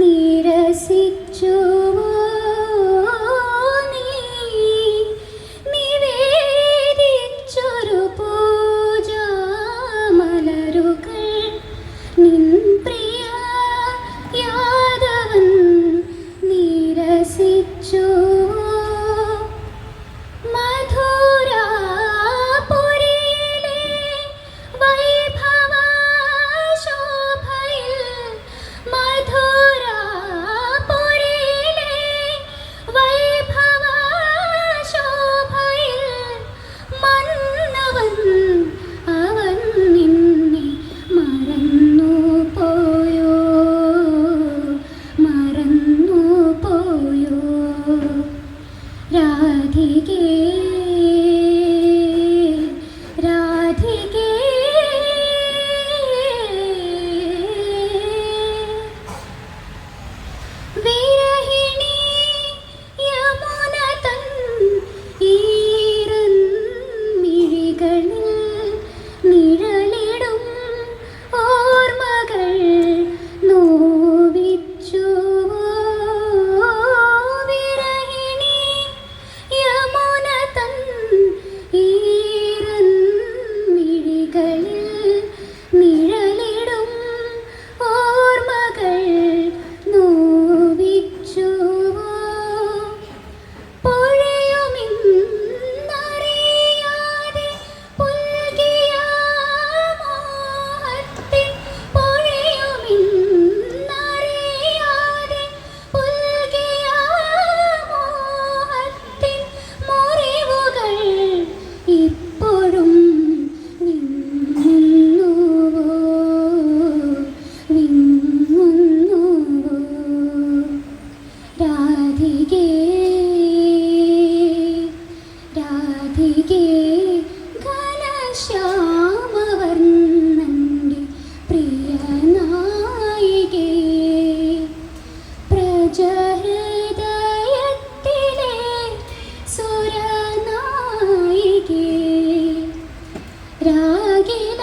നിരസിച്ചു. തികേ രാധികേ രാധികേ ഘനശ്യാമവർണന്റെ പ്രിയ നായികേ പ്രജഹൃദയത്തിലെ സുരനായികേ രാഗില